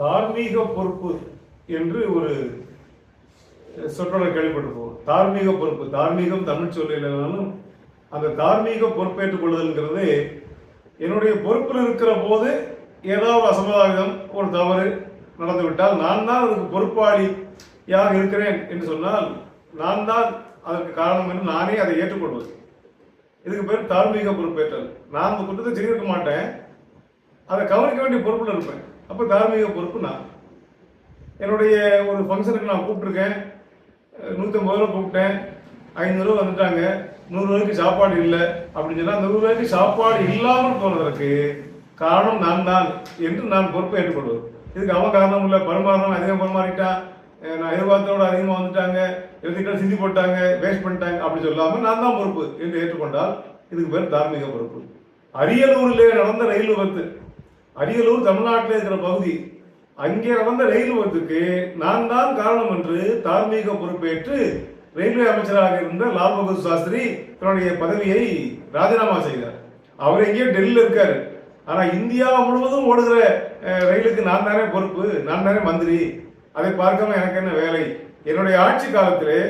தார்மீக பொறுப்பு என்று ஒரு சொற்றொடர் கேள்விப்பட்டிருப்போம். தார்மீக பொறுப்பு தார்மீகம் தமிழ் சொல்ல இல்லைனாலும் அந்த தார்மீக பொறுப்பேற்றுக் கொள்ளுதல்ங்கிறது என்னுடைய பொறுப்பில் இருக்கிற போது ஏதாவது அசம்பாவிதம் ஒரு தவறு நடந்துவிட்டால் நான் தான் அதுக்கு பொறுப்பாளியாக இருக்கிறேன் என்று சொன்னால் நான் தான் அதற்கு காரணம் என்று நானே அதை ஏற்றுக்கொள்வது. இதுக்கு பேர் தார்மீக பொறுப்பேற்றல். நான் அந்த குற்றத்தை செய்திருக்க மாட்டேன். அதை கவனிக்க வேண்டிய பொறுப்பில் இருப்பேன். அப்போ தார்மீக பொறுப்பு நான். என்னுடைய ஒரு ஃபங்க்ஷனுக்கு நான் கூப்பிட்டுருக்கேன். நூற்றம்பது ரூபா கூப்பிட்டேன். ஐநூறுரூவா வந்துட்டாங்க. நூறுரூவாய்க்கு சாப்பாடு இல்லை. அப்படின்னு சொன்னால் நூறு ரூபாய்க்கு சாப்பாடு இல்லாமல் போனதற்கு காரணம் நான் தான் என்று நான் பொறுப்பை ஏற்றுக்கொள்வது. இதுக்கு அவன் காரணம் இல்லை பரிமாறணும் அதிகம் பரிமாறிட்டான் நான் எதிர்பார்த்தோட அதிகமாக வந்துட்டாங்க எழுதிக்கிட்ட சிந்தி போட்டாங்க வேஸ்ட் பண்ணிட்டாங்க அப்படி சொல்லாமல் நான் தான் பொறுப்பு என்று ஏற்றுக்கொண்டால் இதுக்கு பேர் தார்மீக பொறுப்பு. அரியலூரிலே நடந்த ரயில் விபத்து. அரியலூர் தமிழ்நாட்டில் இருக்கிற பகுதி. அங்கே நடந்த ரயில் விபத்துக்கு நான் தான் காரணம் என்று தார்மீக பொறுப்பேற்று ரயில்வே அமைச்சராக இருந்த லால் பகதூர் சாஸ்திரி தன்னுடைய பதவியை ராஜினாமா செய்தார். அவர் எங்கேயோ டெல்லியில் இருக்காரு. ஆனால் இந்தியா முழுவதும் ஓடுகிற ரயிலுக்கு நான் தானே பொறுப்பு நான் தானே மந்திரி. அதை பார்க்காம எனக்கு என்ன வேலை? என்னுடைய ஆட்சி காலத்திலே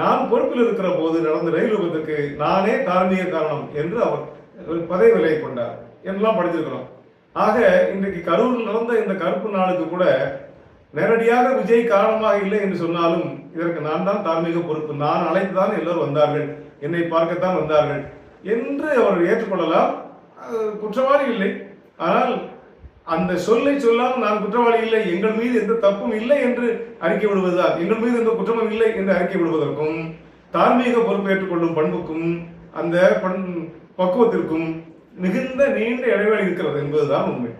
நான் பொறுப்பில் இருக்கிற போது நடந்த ரயில் விபத்துக்கு நானே தார்மீக காரணம் என்று அவர் பதவி விலை கொண்டார். என்றெல்லாம் படிச்சிருக்கிறோம். ஆக இன்றைக்கு கரூரில் நடந்த இந்த கருப்பு நாளுக்கு கூட நேரடியாக விஜய் காரணமாக இல்லை என்று சொன்னாலும் இதற்கு நான் தான் தார்மீக பொறுப்பு. நான் அழைத்து தான் எல்லோரும் வந்தார்கள். என்னை பார்க்கத்தான் வந்தார்கள் என்று அவர் ஏற்றுக்கொள்ளலாம். குற்றவாளி இல்லை. ஆனால் அந்த சொல்லை சொல்லாமல் நான் குற்றவாளி இல்லை எங்கள் மீது எந்த தப்பும் இல்லை என்று அறிக்கை விடுவதுதான். எங்கள் மீது எந்த குற்றமும் இல்லை என்று அறிக்கை விடுவதற்கும் தார்மீக பொறுப்பேற்றுக் கொள்ளும் பண்புக்கும் அந்த பண் பக்குவத்திற்கும் மிகுந்த நீண்ட இடைவெளி இருக்கிறது என்பதுதான் உண்மை.